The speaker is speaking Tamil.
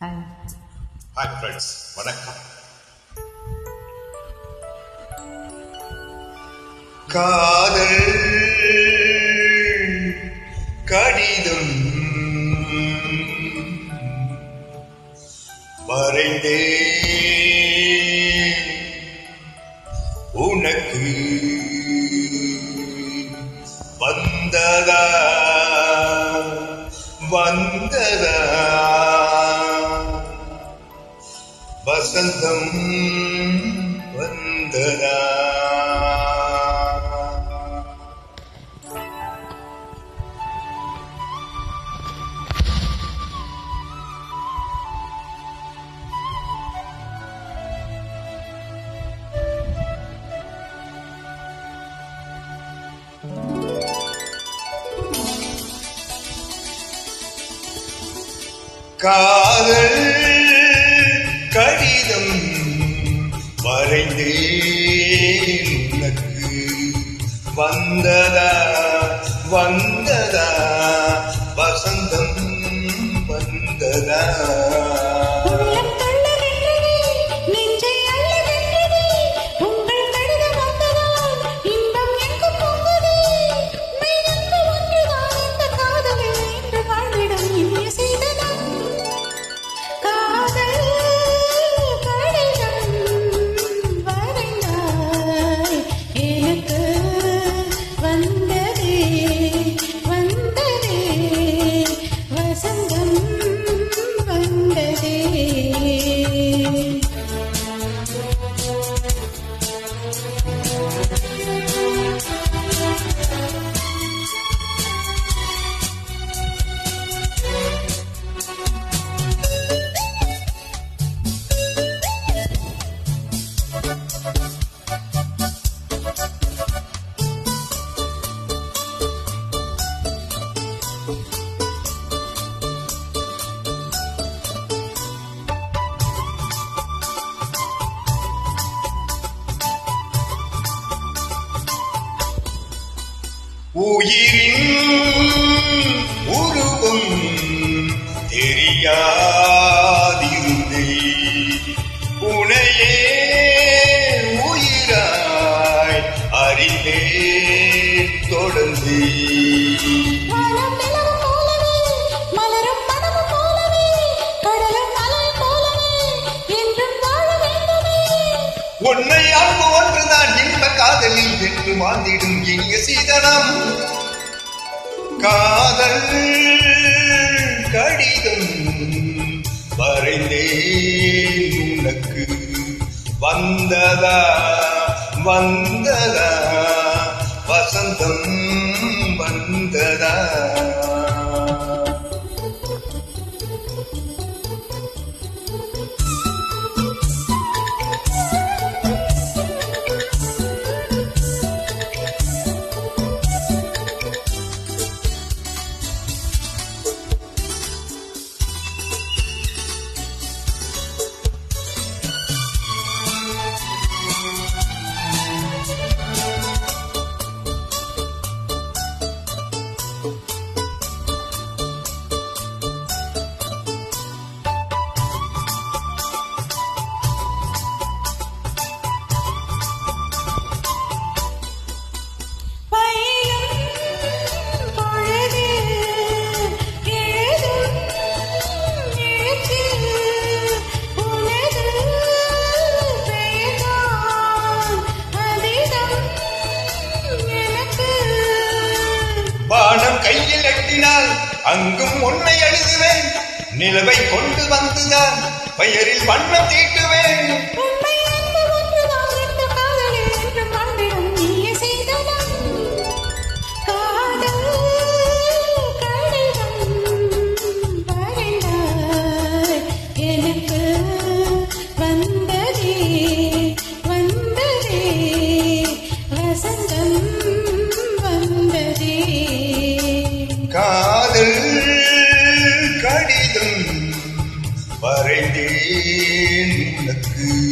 ஹாய் ஹாய் ஃப்ரெண்ட்ஸ் வணக்கம். காதல் கடிதம் வரைந்தே உனக்கு வந்ததா? வந்ததா? வசந்தம் வந்ததா? காதல் வரைந்தேன் உனக்கு வந்ததா வந்ததா? வசந்தம் வந்ததா? உயிரின் உருவம் தெரியாதிருந்தே உனையே உயிராய் அறிந்தே தொடர்ந்தே உன்னை அன்பு காதலில் வென்று வாழ்ந்திடும் இனிய சீதனம். காதல் கடிதம் வரைந்தேன் உனக்கு. வந்ததா வந்ததா வசந்தம் வந்ததா. அங்கும் உன்னை எழுதுவேன் நிலவை கொண்டு வந்துதான் பெயரில் வண்ணம் தீட்டுவேன். உண்மை வரைந்தேன்